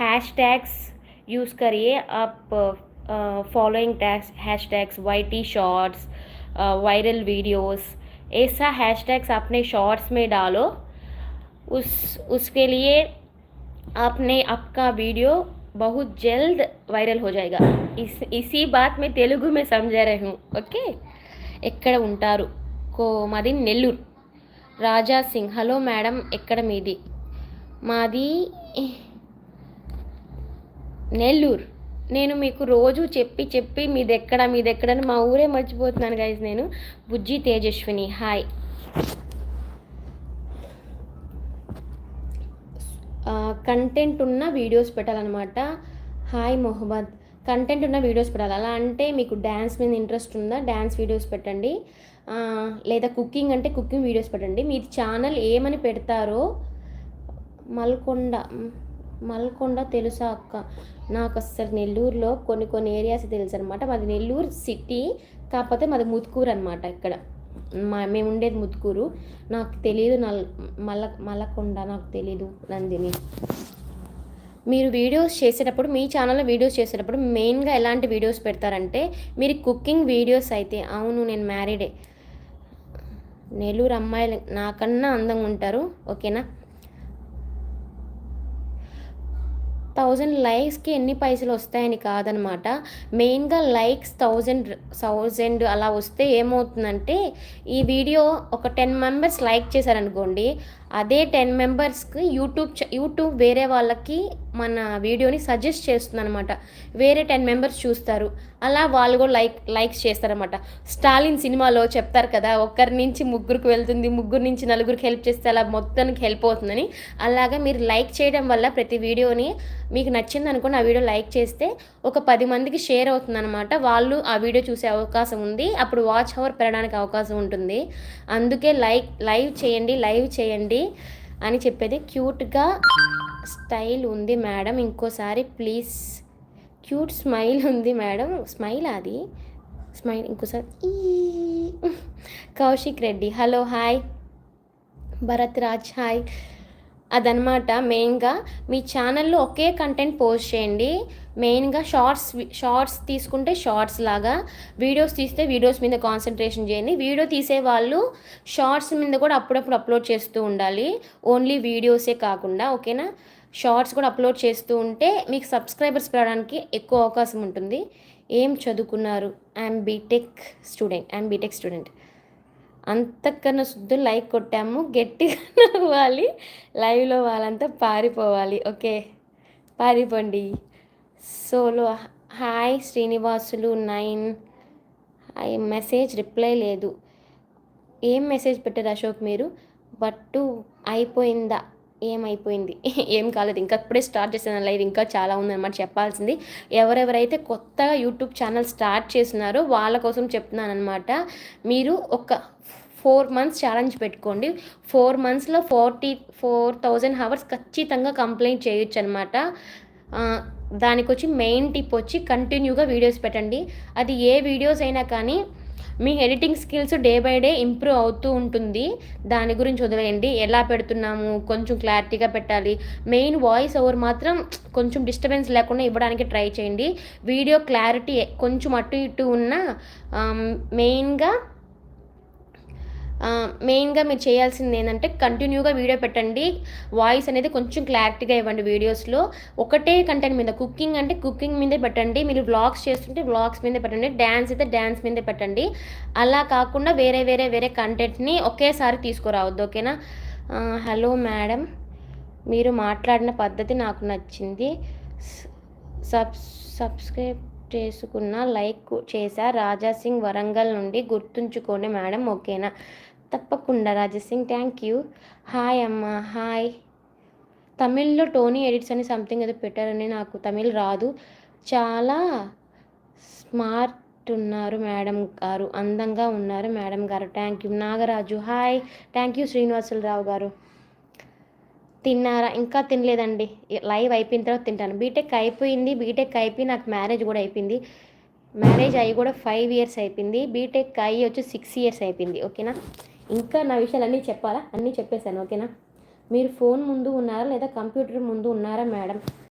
Hashtags use करिए आप following tags hashtags Y shorts viral videos ऐसा हैशटैग्स अपने शॉर्ट्स में डालो उस उसके लिए आपने आपका वीडियो बहुत जल्द वायरल हो जाएगा इस इसी बात में तेलुगु में समझा रही हूँ ఓకే ఎక్కడ ఉంటారు కో మాది నెల్లూరు రాజా సింగ్ హలో మేడం ఎక్కడ మీది మాది నెల్లూరు. నేను మీకు రోజు చెప్పి చెప్పి మీది ఎక్కడ మీది అని మా ఊరే మర్చిపోతున్నాను గైజ్ నేను. బుజ్జి తేజస్విని హాయ్ కంటెంట్ ఉన్న వీడియోస్ పెట్టాలన్నమాట. హాయ్ మొహమ్మద్. కంటెంట్ ఉన్న వీడియోస్ పెట్టాలి. అలా అంటే మీకు డ్యాన్స్ మీద ఇంట్రెస్ట్ ఉందా? డ్యాన్స్ వీడియోస్ పెట్టండి. లేదా కుకింగ్ అంటే కుకింగ్ వీడియోస్ పెట్టండి. మీ ఛానల్ ఏమని పెడతారో మల్కొండ మల్కొండ తెలుసా అక్క? నాకు అసలు నెల్లూరులో కొన్ని కొన్ని ఏరియాస్ తెలుసు అనమాట మాది నెల్లూరు సిటీ కాకపోతే మాది ముత్కూరు అనమాట ఇక్కడ. మా మేము ఉండేది ముత్కూరు నాకు తెలియదు నల్ మల్ల మల్లకొండ నాకు తెలీదు నందిని. మీరు వీడియోస్ చేసేటప్పుడు మీ ఛానల్లో వీడియోస్ చేసేటప్పుడు మెయిన్గా ఎలాంటి వీడియోస్ పెడతారంటే మీరు కుకింగ్ వీడియోస్ అయితే అవును నేను మ్యారీడే. నెల్లూరు అమ్మాయిలు నాకన్నా అందంగా ఉంటారు ఓకేనా? థౌజండ్ లైక్స్కి ఎన్ని పైసలు వస్తాయని కాదనమాట. మెయిన్గా లైక్స్ థౌజండ్ థౌజండ్ అలా వస్తే ఏమవుతుందంటే ఈ వీడియో ఒక టెన్ మెంబర్స్ లైక్ చేశారనుకోండి అదే టెన్ మెంబర్స్కి యూట్యూబ్ యూట్యూబ్ వేరే వాళ్ళకి మన వీడియోని సజెస్ట్ చేస్తుంది అనమాట వేరే టెన్ మెంబర్స్ చూస్తారు. అలా వాళ్ళు కూడా లైక్ లైక్స్ చేస్తారనమాట స్టాలిన్ సినిమాలో చెప్తారు కదా ఒక్కరి నుంచి ముగ్గురికి వెళ్తుంది ముగ్గురు నుంచి నలుగురికి హెల్ప్ చేస్తే అలా మొత్తానికి హెల్ప్ అవుతుందని. అలాగా మీరు లైక్ చేయడం వల్ల ప్రతి వీడియోని మీకు నచ్చింది అనుకుని ఆ వీడియో లైక్ చేస్తే ఒక పది మందికి షేర్ అవుతుందన్నమాట. వాళ్ళు ఆ వీడియో చూసే అవకాశం ఉంది. అప్పుడు వాచ్ అవర్ పెరగడానికి అవకాశం ఉంటుంది. అందుకే లైక్ లైవ్ చేయండి లైవ్ చేయండి. అని చెప్పేది. క్యూట్గా స్టైల్ ఉంది మేడం. ఇంకోసారి ప్లీజ్. క్యూట్ స్మైల్ ఉంది మేడం. స్మైల్ అది. స్మైల్ ఇంకోసారి. Kaushik Reddy. Hello hi. Bharat Raj hi. అదనమాట. మెయిన్గా మీ ఛానల్లో ఒకే కంటెంట్ పోస్ట్ చేయండి. మెయిన్గా షార్ట్స్ షార్ట్స్ తీసుకుంటే షార్ట్స్ లాగా వీడియోస్ తీస్తే వీడియోస్ మీద కాన్సన్ట్రేషన్ చేయండి. వీడియో తీసే వాళ్ళు షార్ట్స్ మీద కూడా అప్పుడప్పుడు అప్లోడ్ చేస్తూ ఉండాలి. ఓన్లీ వీడియోసే కాకుండా ఓకేనా? షార్ట్స్ కూడా అప్లోడ్ చేస్తూ ఉంటే మీకు సబ్స్క్రైబర్స్ పెరగడానికి ఎక్కువ అవకాశం ఉంటుంది. ఏం చదువుకున్నారు? I'm BTech student I'm BTech student. అంతకన్నా శుద్ధ లైక్ కొట్టాము గట్టిగా నవ్వాలి లైవ్లో వాళ్ళంతా పారిపోవాలి. ఓకే పారిపోండి. Solo hi Srinivasulu nine. I message reply లేదు. ఏం మెసేజ్ పెట్టారు అశోక్ మీరు? బట్టు అయిపోయిందా? ఏమైపోయింది? ఏం కాలేదు. ఇంకా ఇప్పుడే స్టార్ట్ చేసిన లైవ్. ఇంకా చాలా ఉందన్నమాట చెప్పాల్సింది. ఎవరెవరైతే కొత్తగా యూట్యూబ్ ఛానల్ స్టార్ట్ చేస్తున్నారో వాళ్ళ కోసం చెప్తున్నాను అనమాట మీరు ఒక ఫోర్ మంత్స్ ఛాలెంజ్ పెట్టుకోండి. ఫోర్ మంత్స్లో ఫార్టీ ఫోర్ థౌజండ్ హవర్స్ ఖచ్చితంగా కంప్లైంట్ చేయొచ్చు అనమాట దానికి వచ్చి మెయిన్ టిప్ వచ్చి కంటిన్యూగా వీడియోస్ పెట్టండి. అది ఏ వీడియోస్ అయినా కానీ మీ editing skills day by day improve అవుతూ ఉంటుంది. దాని గురించి వదిలేయండి. ఎలా పెడుతున్నాము? కొంచెం క్లారిటీగా పెట్టాలి. మెయిన్ వాయిస్ ఓవర్ మాత్రం కొంచెం డిస్టర్బెన్స్ లేకుండా ఇవ్వడానికి ట్రై చేయండి. వీడియో క్లారిటీ కొంచెం అటు ఇటు ఉన్న మెయిన్గా మెయిన్గా మీరు చేయాల్సింది ఏంటంటే కంటిన్యూగా వీడియో పెట్టండి. వాయిస్ అనేది కొంచెం క్లారిటీగా ఇవ్వండి వీడియోస్లో. ఒకటే కంటెంట్ మీద కుకింగ్ అంటే కుకింగ్ మీదే పెట్టండి. మీరు వ్లాగ్స్ చేస్తుంటే వ్లాగ్స్ మీదే పెట్టండి. డ్యాన్స్ అయితే డ్యాన్స్ మీదే పెట్టండి. అలా కాకుండా వేరే వేరే వేరే కంటెంట్ని ఒకేసారి తీసుకురావద్దు ఓకేనా? Hello madam. మీరు మాట్లాడిన పద్ధతి నాకు నచ్చింది. సబ్ సబ్స్క్రైబ్ చేసుకున్న లైక్ చేశా. రాజాసింగ్ వరంగల్ నుండి గుర్తుంచుకోండి మేడం ఓకేనా? తప్పకుండా రాజాసింగ్ థ్యాంక్ యూ హాయ్ అమ్మ హాయ్ తమిళ్ళో టోనీ ఎడిట్స్ అని సంథింగ్ ఏదో పెట్టారని నాకు తమిళ్ రాదు. చాలా స్మార్ట్ ఉన్నారు మేడం గారు అందంగా ఉన్నారు మేడం గారు. Thank you Nagaraju hi thank you Srinivasularao గారు. తిన్నారా? ఇంకా తినలేదండి. లైవ్ అయిపోయిన తర్వాత తింటాను. బీటెక్ అయిపోయింది. బీటెక్ అయిపోయి నాకు మ్యారేజ్ కూడా అయిపోయింది. మ్యారేజ్ అయ్యి కూడా ఫైవ్ ఇయర్స్ అయిపోయింది. బీటెక్ అయ్యి వచ్చి సిక్స్ ఇయర్స్ అయిపోయింది. ఓకేనా? ఇంకా నా విషయాలు అన్నీ చెప్పాలా? అన్నీ చెప్పేశాను. ఓకేనా? మీరు ఫోన్ ముందు ఉన్నారా లేదా కంప్యూటర్ ముందు ఉన్నారా మేడం?